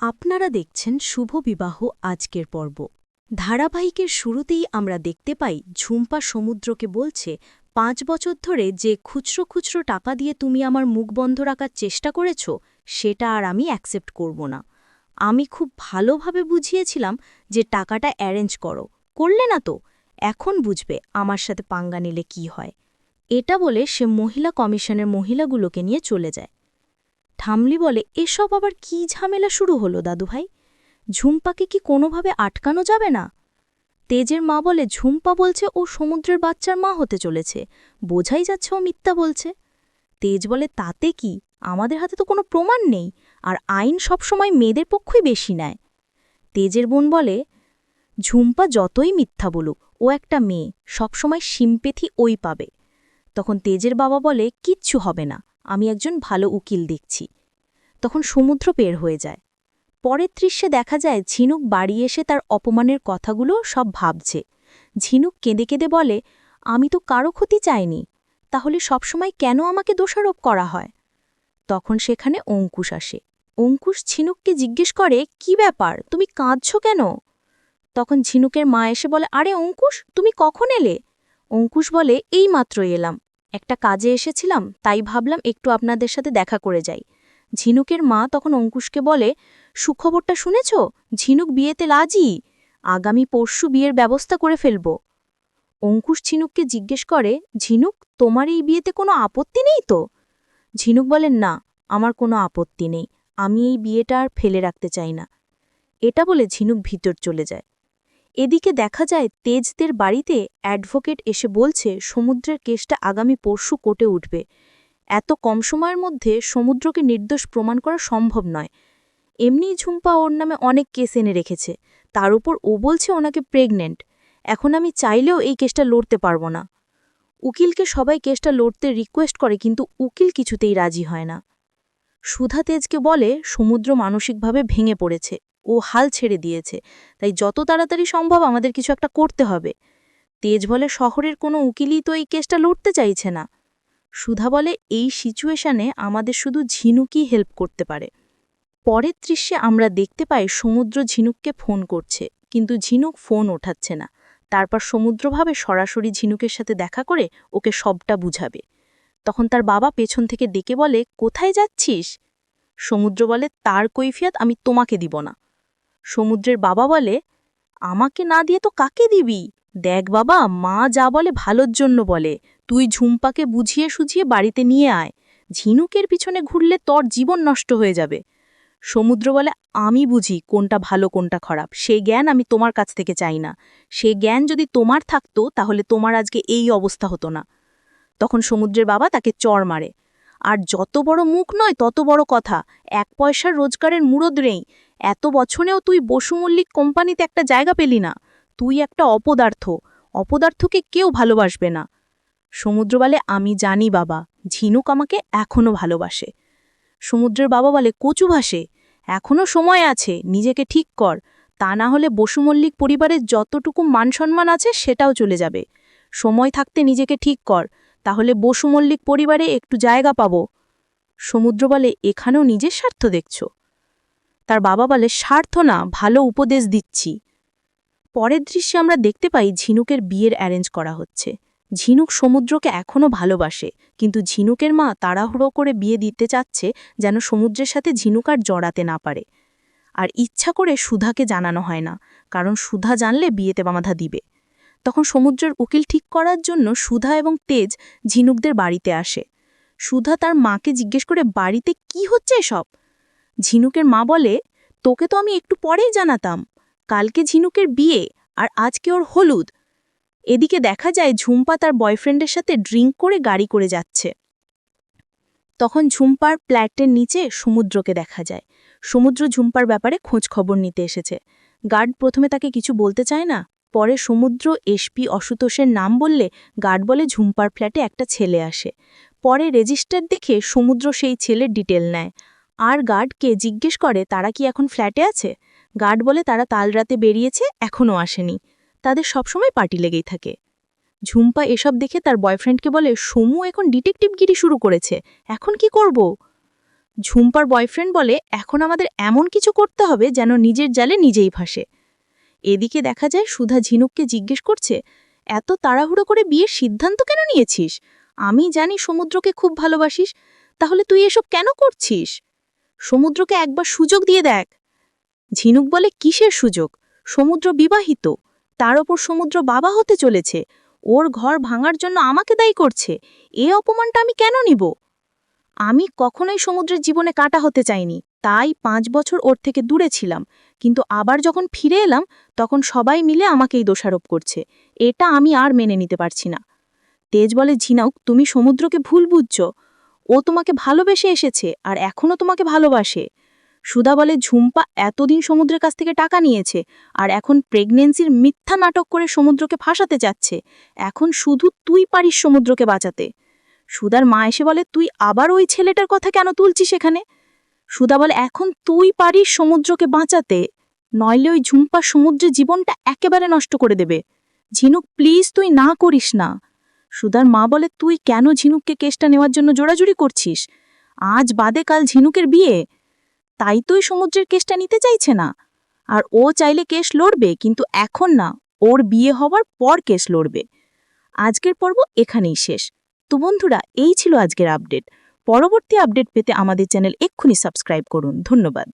আপনারা দেখছেন শুভ বিবাহ আজকের পর্ব। ধারাবাহিকের শুরুতেই আমরা দেখতে পাই, ঝুম্পা সমুদ্রকে বলছে, পাঁচ বছর ধরে যে খুচরো খুচরো টাকা দিয়ে তুমি আমার মুখ বন্ধ রাখার চেষ্টা করেছ, সেটা আর আমি অ্যাকসেপ্ট করব না। আমি খুব ভালোভাবে বুঝিয়েছিলাম যে টাকাটা অ্যারেঞ্জ করো। করলে না তো? এখন বুঝবে আমার সাথে পাঙ্গা নিলে কি হয়। এটা বলে সে মহিলা কমিশনের মহিলাগুলোকে নিয়ে চলে যায়। ঠামলি বলে, এসব আবার কি ঝামেলা শুরু হলো দাদুভাই? ঝুম্পাকে কি কোনোভাবে আটকানো যাবে না? তেজের মা বলে, ঝুম্পা বলছে ও সমুদ্রের বাচ্চার মা হতে চলেছে। বোঝাই যাচ্ছে ও মিথ্যা বলছে। তেজ বলে, তাতে কি? আমাদের হাতে তো কোনো প্রমাণ নেই, আর আইন সবসময় মেয়েদের পক্ষই বেশি নেয়। তেজের বোন বলে, ঝুম্পা যতই মিথ্যা বলুক, ও একটা মেয়ে, সবসময় সিম্পেথি ওই পাবে। তখন তেজের বাবা বলে, কিচ্ছু হবে না। আমি একজন ভালো উকিল দেখছি। তখন সমুদ্র পের হয়ে যায়। পরের দৃশ্যে দেখা যায়, ঝিনুক বাড়ি এসে তার অপমানের কথাগুলো সব ভাবছে। ঝিনুক কেঁদে কেঁদে বলে, আমি তো কারও ক্ষতি চাইনি। তাহলে সবসময় কেন আমাকে দোষারোপ করা হয়? তখন সেখানে অঙ্কুশ আসে। অঙ্কুশ ঝিনুককে জিজ্ঞেস করে, কি ব্যাপার? তুমি কাঁদছ কেন? তখন ঝিনুকের মা এসে বলে, আরে অঙ্কুশ, তুমি কখন এলে? অঙ্কুশ বলে, এই মাত্রই এলাম। একটা কাজে এসেছিলাম, তাই ভাবলাম একটু আপনাদের সাথে দেখা করে যাই। ঝিনুকের মা তখন অঙ্কুশকে বলে, সুখবরটা শুনেছ? ঝিনুক বিয়েতে লাজি আগামী পরশু বিয়ের ব্যবস্থা করে ফেলব। অঙ্কুশ ঝিনুককে জিজ্ঞেস করে, ঝিনুক, তোমার এই বিয়েতে কোনো আপত্তি নেই তো? ঝিনুক বলেন না, আমার কোনো আপত্তি নেই। আমি এই বিয়েটা আর ফেলে রাখতে চাই না। এটা বলে ঝিনুক ভিতর চলে যায়। এদিকে দেখা যায় তেজদের বাড়িতে অ্যাডভোকেট এসে বলছে, সমুদ্রের কেসটা আগামী পরশু কোটে উঠবে। এত কম সময়ের মধ্যে সমুদ্রকে নির্দোষ প্রমাণ করা সম্ভব নয়। এমনিই ঝুম্পা ওর নামে অনেক কেস এনে রেখেছে। তার উপর ও বলছে ওনাকে প্রেগনেন্ট। এখন আমি চাইলেও এই কেসটা লড়তে পারব না। উকিলকে সবাই কেসটা লড়তে রিকোয়েস্ট করে, কিন্তু উকিল কিছুতেই রাজি হয় না। সুধা তেজকে বলে, সমুদ্র মানসিকভাবে ভেঙে পড়েছে। ও হাল ছেড়ে দিয়েছে। তাই যত তাড়াতাড়ি সম্ভব আমাদের কিছু একটা করতে হবে। তেজ বলে শহরের কোনো উকিলই তো এই কেসটা লড়তে চাইছে না। সুধা বলে, এই সিচুয়েশনে আমাদের শুধু ঝিনুকই হেল্প করতে পারে। পরের দৃশ্যে আমরা দেখতে পাই সমুদ্র ঝিনুককে ফোন করছে, কিন্তু ঝিনুক ফোন ওঠাচ্ছে না। তারপর সমুদ্রভাবে সরাসরি ঝিনুকের সাথে দেখা করে ওকে সবটা বুঝাবে। তখন তার বাবা পেছন থেকে ডেকে বলে, কোথায় যাচ্ছিস? সমুদ্র বলে, তার কৈফিয়াত আমি তোমাকে দিব না। সমুদ্রের বাবা বলে, আমাকে না দিয়ে তো কাকে দিবি? দেখ বাবা, মা যা বলে ভালোর জন্য বলে। তুই ঝুম্পাকে বুঝিয়ে সুঝিয়ে বাড়িতে নিয়ে আয়। ঝিনুকের পিছনে ঘুরলে তোর জীবন নষ্ট হয়ে যাবে। সমুদ্র বলে, আমি বুঝি কোনটা ভালো, কোনটা খারাপ। সেই জ্ঞান আমি তোমার কাছ থেকে চাই না। সে জ্ঞান যদি তোমার থাকতো, তাহলে তোমার আজকে এই অবস্থা হতো না। তখন সমুদ্রের বাবা তাকে চর মারে। আর যত বড় মুখ নয়, তত বড় কথা। এক পয়সার রোজগারের মুরদ নেই। এত বছরেও তুই বসুমল্লিক কোম্পানিতে একটা জায়গা পেলি না। তুই একটা অপদার্থ। অপদার্থকে কেউ ভালোবাসবে না। সমুদ্র বলে আমি জানি, বাবা, ঝিনুক আমাকে এখনও ভালোবাসে। সমুদ্রের বাবা বলে, কচু ভাসে এখনও সময় আছে, নিজেকে ঠিক কর। তা না হলে বসুমল্লিক পরিবারের যতটুকু মানসম্মান আছে, সেটাও চলে যাবে। সময় থাকতে নিজেকে ঠিক কর। তাহলে বসুমল্লিক পরিবারে একটু জায়গা পাব। সমুদ্র বলে, এখানেও নিজের স্বার্থ দেখছ। তার বাবা বলে, স্বার্থ না, ভালো উপদেশ দিচ্ছি। পরের দৃশ্যে আমরা দেখতে পাই ঝিনুকের বিয়ের অ্যারেঞ্জ করা হচ্ছে। ঝিনুক সমুদ্রকে এখনও ভালোবাসে, কিন্তু ঝিনুকের মা তাড়াহুড়ো করে বিয়ে দিতে চাচ্ছে যেন সমুদ্রের সাথে ঝিনুক আর জড়াতে না পারে। আর ইচ্ছা করে সুধাকে জানানো হয় না, কারণ সুধা জানলে বিয়েতে বামাধা দিবে। তখন সমুদ্রের উকিল ঠিক করার জন্য সুধা এবং তেজ ঝিনুকদের বাড়িতে আসে। সুধা তার মাকে জিজ্ঞেস করে, বাড়িতে কি হচ্ছে এসব? ঝিনুকের মা বলে, তোকে তো আমি একটু পরেই জানাতাম। কালকে ঝিনুকের বিয়ে আর আজকে ওর হলুদ। এদিকে দেখা যায় ঝুম্পা তার বয়ফ্রেন্ডের সাথে ড্রিঙ্ক করে গাড়ি করে যাচ্ছে। তখন ঝুম্পার প্ল্যাটের নিচে সমুদ্রকে দেখা যায়। সমুদ্র ঝুম্পার ব্যাপারে খোঁজ খবর নিতে এসেছে। গার্ড প্রথমে তাকে কিছু বলতে চায় না। পরে সমুদ্র এসপি অশুতোষের নাম বললে গার্ড বলে ঝুম্পার ফ্ল্যাটে একটা ছেলে আসে। পরে রেজিস্টার দেখে সমুদ্র সেই ছেলের ডিটেল নেয়। আর গার্ডকে জিজ্ঞেস করে, তারা কি এখন ফ্ল্যাটে আছে? গার্ড বলে তারা তাল রাতে বেরিয়েছে, এখনও আসেনি। তাদের সবসময় পার্টি লেগেই থাকে। ঝুম্পা এসব দেখে তার বয়ফ্রেন্ডকে বলে, সমু এখন ডিটেকটিভগিরি শুরু করেছে, এখন কি করব? ঝুম্পার বয়ফ্রেন্ড বলে, এখন আমাদের এমন কিছু করতে হবে যেন নিজের জালে নিজেই ভাসে এদিকে দেখা যায় সুধা ঝিনুককে জিজ্ঞেস করছে, এত তাড়াহুড়ো করে বিয়ের সিদ্ধান্ত কেন নিয়েছিস? আমি জানি সমুদ্রকে খুব ভালোবাসিস, তাহলে তুই এসব কেন করছিস? সমুদ্রকে একবার সুযোগ দিয়ে দেখ। ঝিনুক বলে, কিসের সুযোগ? সমুদ্র বিবাহিত, তার ওপর সমুদ্র বাবা হতে চলেছে, ওর ঘর ভাঙার জন্য আমাকে দায়ী করছে, এ অপমানটা আমি কেন নিব? আমি কখনোই সমুদ্রের জীবনে কাটা হতে চাইনি তাই পাঁচ বছর ওর থেকে দূরে ছিলাম। কিন্তু আবার যখন ফিরে এলাম, তখন সবাই মিলে আমাকেই দোষারোপ করছে। এটা আমি আর মেনে নিতে পারছি না। তেজ বলে, ঝিনাউক, তুমি সমুদ্রকে ভুল বুঝছ। ও তোমাকে ভালোবেসে এসেছে আর এখনও তোমাকে ভালোবাসে। সুধা বলে, ঝুম্পা এতদিন সমুদ্রের কাছ থেকে টাকা নিয়েছে আর এখন প্রেগনেন্সির মিথ্যা নাটক করে সমুদ্রকে ফাঁসাতে যাচ্ছে। এখন শুধু তুই পারিস সমুদ্রকে বাঁচাতে। সুধার মা এসে বলে, তুই আবার ওই ছেলেটার কথা কেন তুলছিস এখানে? সুধা বলে, এখন তুই পারিস সমুদ্রকে বাঁচাতে, নইলে ওই ঝুম্পা সমুদ্রের জীবনটা একেবারে নষ্ট করে দেবে। ঝিনুক প্লিজ তুই না করিস না। সুধার মা বলে, তুই কেন ঝিনুককে কেসটা নেওয়ার জন্য জোড়াজুড়ি করছিস? আজ বাদে কাল ঝিনুকের বিয়ে। তাই তুই সমুদ্রের কেসটা নিতে চাইছে না। আর ও চাইলে কেস লড়বে, কিন্তু এখন না, ওর বিয়ে হওয়ার পর কেস লড়বে। আজকের পর্ব এখানেই শেষ। তো বন্ধুরা, এই ছিল আজকের আপডেট পরবর্তী আপডেট পেতে আমাদের চ্যানেল এক্ষুনি সাবস্ক্রাইব করুন। ধন্যবাদ।